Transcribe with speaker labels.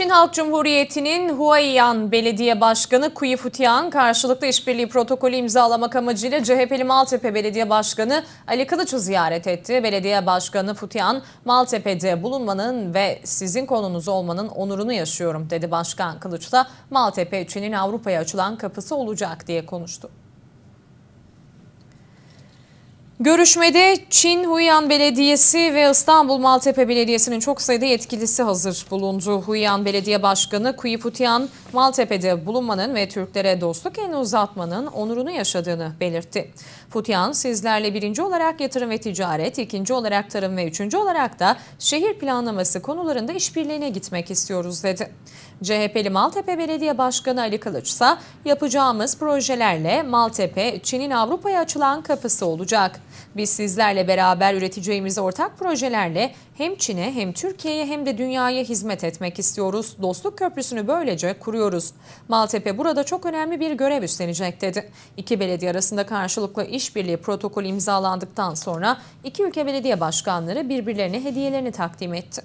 Speaker 1: Çin Halk Cumhuriyeti'nin Huaiyan Belediye Başkanı Kuyi Futian karşılıklı işbirliği protokolü imzalamak amacıyla CHP'li Maltepe Belediye Başkanı Ali Kılıç'ı ziyaret etti. Belediye Başkanı Futian, Maltepe'de bulunmanın ve sizin konunuz olmanın onurunu yaşıyorum dedi Başkan Kılıç da Maltepe Çin'in Avrupa'ya açılan kapısı olacak diye konuştu. Görüşmede Çin Huiyan Belediyesi ve İstanbul Maltepe Belediyesi'nin çok sayıda yetkilisi hazır bulundu. Huiyan Belediye Başkanı Kuyi Futian, Maltepe'de bulunmanın ve Türklere dostluk elini uzatmanın onurunu yaşadığını belirtti. Futian, sizlerle birinci olarak yatırım ve ticaret, ikinci olarak tarım ve üçüncü olarak da şehir planlaması konularında işbirliğine gitmek istiyoruz dedi. CHP'li Maltepe Belediye Başkanı Ali Kılıç ise yapacağımız projelerle Maltepe, Çin'in Avrupa'ya açılan kapısı olacak. Biz sizlerle beraber üreteceğimiz ortak projelerle hem Çin'e hem Türkiye'ye hem de dünyaya hizmet etmek istiyoruz. Dostluk Köprüsü'nü böylece kuruyoruz. Maltepe burada çok önemli bir görev üstlenecek dedi. İki belediye arasında karşılıklı işbirliği protokolü imzalandıktan sonra iki ülke belediye başkanları birbirlerine hediyelerini takdim etti.